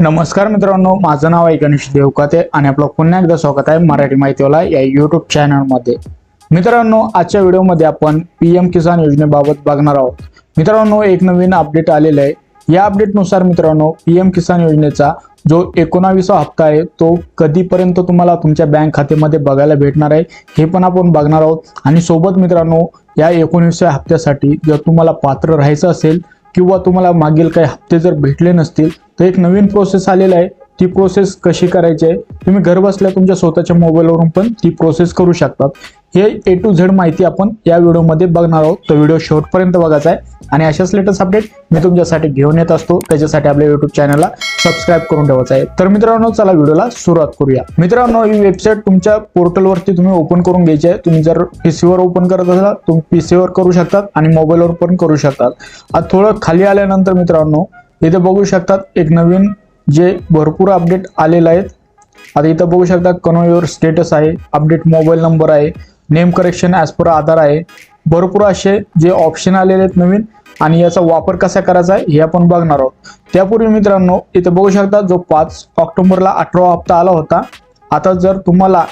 नमस्कार मित्रांनो माझं नाव आहे गणेश देवकाते आणि आपलं पुन्हा एकदा स्वागत आहे मराठी माहितीवाला या युट्यूब चॅनलमध्ये मित्रांनो आजच्या व्हिडिओमध्ये आपण पी एम किसान योजनेबाबत बघणार आहोत. मित्रांनो एक नवीन अपडेट आलेलं आहे. या अपडेटनुसार मित्रांनो पी एम किसान योजनेचा जो एकोणावीसा हप्ता आहे तो कधीपर्यंत तुम्हाला तुमच्या बँक खात्यामध्ये बघायला भेटणार आहे हे पण आपण बघणार आहोत. आणि सोबत मित्रांनो या एकोणीसव्या हप्त्यासाठी जर तुम्हाला पात्र राहायचं असेल किंवा तुम्हाला मागील काही हप्ते जर भेटले नसतील तर एक नवीन प्रोसेस आलेला आहे. ती प्रोसेस कशी करायची आहे? तुम्ही घरबसल्या तुमच्या स्वतःच्या मोबाईलवरून पण ती प्रोसेस करू शकतात. हे ए टू झेड माहिती आपण या व्हिडिओमध्ये बघणार आहोत. तर व्हिडिओ शेवटपर्यंत बघायचा आहे. आणि अशाच लेटेस्ट अपडेट मी तुमच्यासाठी घेऊन येत असतो. त्याच्यासाठी आपल्या युट्यूब चॅनलला सबस्क्राईब करून ठेवायचं आहे. तर मित्रांनो चला व्हिडिओला सुरुवात करूया. मित्रांनो ही वेबसाईट तुमच्या पोर्टलवरती तुम्ही ओपन करून घ्यायची आहे. तुम्ही जर पीसीवर ओपन करत असाल तुम्ही पीसीवर करू शकतात आणि मोबाईलवर पण करू शकतात. आता थोडं खाली आल्यानंतर मित्रांनो इथे बघू शकतात एक नवीन जे भरपूर अपडेट आलेले आहेत. आता इथं बघू शकता कन्व्हर स्टेटस आहे. अपडेट मोबाईल नंबर आहे. Name correction as per Aadhaar आहे. भरपूर असे जे ऑप्शन आलेले आहेत नवीन आणि याचा वापर कसा करायचा आहे हे आपण बघणार आहोत. त्यापूर्वी मित्रांनो इथं बघू शकता जो पाच ऑक्टोबरला अठरा हप्ता आला होता. आता जर तुम्हाला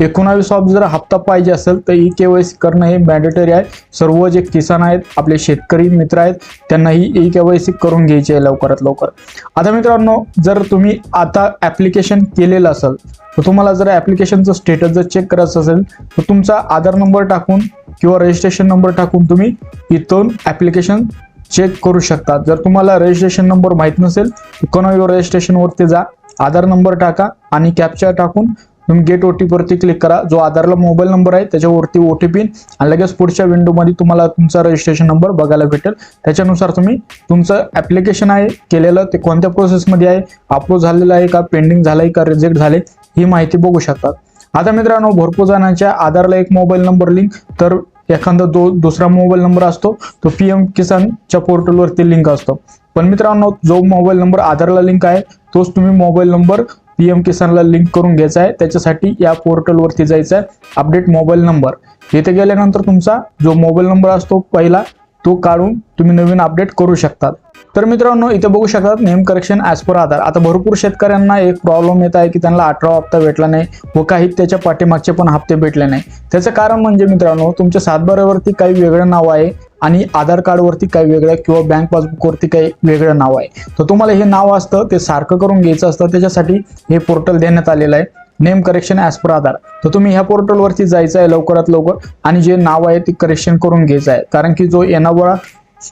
एकोणावीस ऑफ जर हप्ता पाहिजे असेल तर ई के वाय सी करणं हे मॅडेटरी आहे. सर्व जे किसान आहेत आपले शेतकरी मित्र आहेत त्यांना ही ई के वाय सी करून घ्यायची आहे लवकरात लवकर. आता मित्रांनो जर तुम्ही आता ॲप्लिकेशन केलेलं असेल तर तुम्हाला जर ॲप्लिकेशनचं स्टेटस जर चेक करायचं असेल तर तुमचा आधार नंबर टाकून किंवा रजिस्ट्रेशन नंबर टाकून तुम्ही इथून ॲप्लिकेशन चेक करू शकता. जर तुम्हाला रजिस्ट्रेशन नंबर माहीत नसेल तर कोणावर रजिस्ट्रेशनवरती जा आधार नंबर टाका आणि कॅप्चा टाकून तुम्ही गेट ओ टी वरती क्लिक करा. जो आधारला मोबाईल नंबर आहे त्याच्यावरती ओ टी पी आणि लगेच पुढच्या विंडोमध्ये तुम्हाला तुमचा रजिस्ट्रेशन नंबर बघायला भेटेल. त्याच्यानुसार तुम्ही तुमचं ॲप्लिकेशन आहे केलेलं ते कोणत्या प्रोसेसमध्ये आहे अप्रूव्ह झालेलं आहे का पेंडिंग झालं आहे का रिजेक्ट झाले ही माहिती बघू शकतात आता मित्रांनो भरपूर जणांच्या आधारला एक मोबाईल नंबर लिंक तर एखादा दो दुसरा मोबाईल नंबर असतो तो पी एम किसानच्या पोर्टलवरती लिंक असतो. पण मित्रांनो जो मोबाईल नंबर आधारला लिंक आहे तोच तुम्ही मोबाईल नंबर पी एम किसानला लिंक करून घ्यायचा आहे. त्याच्यासाठी या पोर्टलवरती जायचं आहे. अपडेट मोबाईल नंबर इथे गेल्यानंतर तुमचा जो मोबाईल नंबर असतो पहिला तो काढून तुम्ही नवीन अपडेट करू शकतात. तर मित्रांनो इथे बघू शकतात name correction as per Aadhaar. आता भरपूर शेतकऱ्यांना एक प्रॉब्लेम येत आहे की त्यांना अठरा हप्ता भेटला नाही व काही त्याच्या पाठीमागचे पण हप्ते भेटले नाही. त्याचं कारण म्हणजे मित्रांनो तुमच्या सातबाऱ्यावरती काही वेगळं नाव आहे. आणि आधार कार्डवरती काही वेगळं किंवा बँक पासबुकवरती काही वेगळं नाव आहे. तर तुम्हाला हे नाव असतं ते सारखं करून घ्यायचं असतं. त्याच्यासाठी हे पोर्टल देण्यात आलेलं आहे. Name correction as per Aadhaar तर तुम्ही ह्या पोर्टलवरती जायचं आहे लवकरात लवकर आणि जे नाव आहे ते करेक्शन करून घ्यायचं आहे. कारण की जो येणारा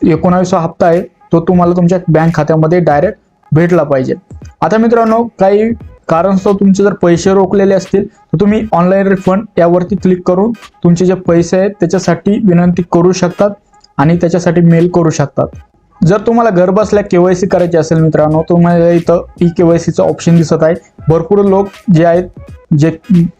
एकोणावीसा हप्ता आहे तो तुम्हाला तुमच्या बँक खात्यामध्ये डायरेक्ट भेटला पाहिजे. आता मित्रांनो काही कारणस्तव तुमचे जर पैसे रोखलेले असतील तर तुम्ही ऑनलाईन रिफंड यावरती क्लिक करून तुमचे जे पैसे आहेत त्याच्यासाठी विनंती करू शकतात. आणि त्याच्यासाठी मेल करू शकतात. जर तुम्हाला घर बसल्या केवायसी करायची असेल मित्रांनो तुम्हाला इथं ई केवायसीचं ऑप्शन दिसत आहे. भरपूर लोक जे आहेत जे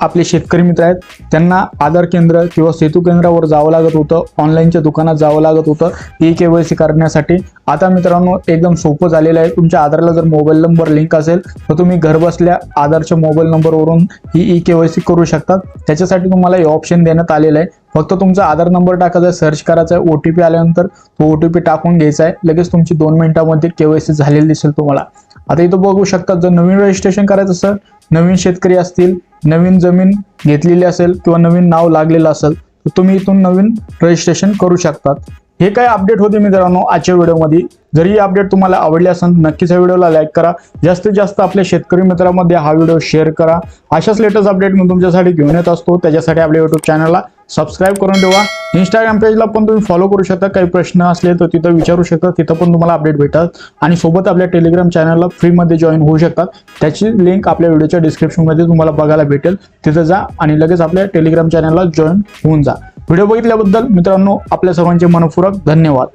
आपले शेतकरी मित्र आहेत त्यांना आधार केंद्र किंवा सेतू केंद्रावर जावं लागत होतं ऑनलाईनच्या दुकानात जावं लागत होतं ई केवायसी करण्यासाठी. आता मित्रांनो एकदम सोपं झालेलं आहे. तुमच्या आधारला जर मोबाईल नंबर लिंक असेल तर तुम्ही घरबसल्या आधारच्या मोबाईल नंबरवरून ही ई केवायसी करू शकतात. त्याच्यासाठी तुम्हाला हे ऑप्शन देण्यात आलेलं आहे. फक्त तुमचा आधार नंबर टाकायचा आहे सर्च करायचा आहे ओ टी पी आल्यानंतर तो ओ टी पी टाकून घ्यायचा आहे. लगेच तुमची दोन मिनिटांमध्ये सी झालेली दिसेल तुम्हाला. आता इथं बघू शकता जर नवीन रजिस्ट्रेशन करायचं असेल नवीन शेतकरी असतील नवीन जमीन घेतलेली असेल किंवा नवीन नाव लागलेलं असेल तर तुम्ही इथून नवीन रजिस्ट्रेशन करू शकतात. हे काय अपडेट होते मित्रांनो आजच्या व्हिडिओमध्ये? जरी ही अपडेट तुम्हाला आवडली असेल तर नक्कीच या व्हिडिओला लाईक करा. जास्तीत जास्त आपल्या शेतकरी मित्रांमध्ये हा व्हिडिओ शेअर करा. अशाच लेटेस्ट अपडेट मी तुमच्यासाठी घेऊन येत असतो. त्याच्यासाठी आपल्या युट्यूब चॅनलला सबस्क्राईब करून ठेवा. इंस्टाग्राम पेजला पण तुम्ही फॉलो करू शकता. काही प्रश्न असले तर तिथं विचारू शकता. तिथं पण तुम्हाला अपडेट भेटतात. आणि सोबत आपल्या टेलिग्राम चॅनलला फ्रीमध्ये जॉईन होऊ शकतात. त्याची लिंक आपल्या व्हिडिओच्या डिस्क्रिप्शनमध्ये तुम्हाला बघायला भेटेल. तिथं जा आणि लगेच आपल्या टेलिग्राम चॅनलला जॉईन होऊन जा. व्हिडिओ बघितल्याबद्दल मित्रांनो आपल्या सर्वांचे मनपूर्वक धन्यवाद.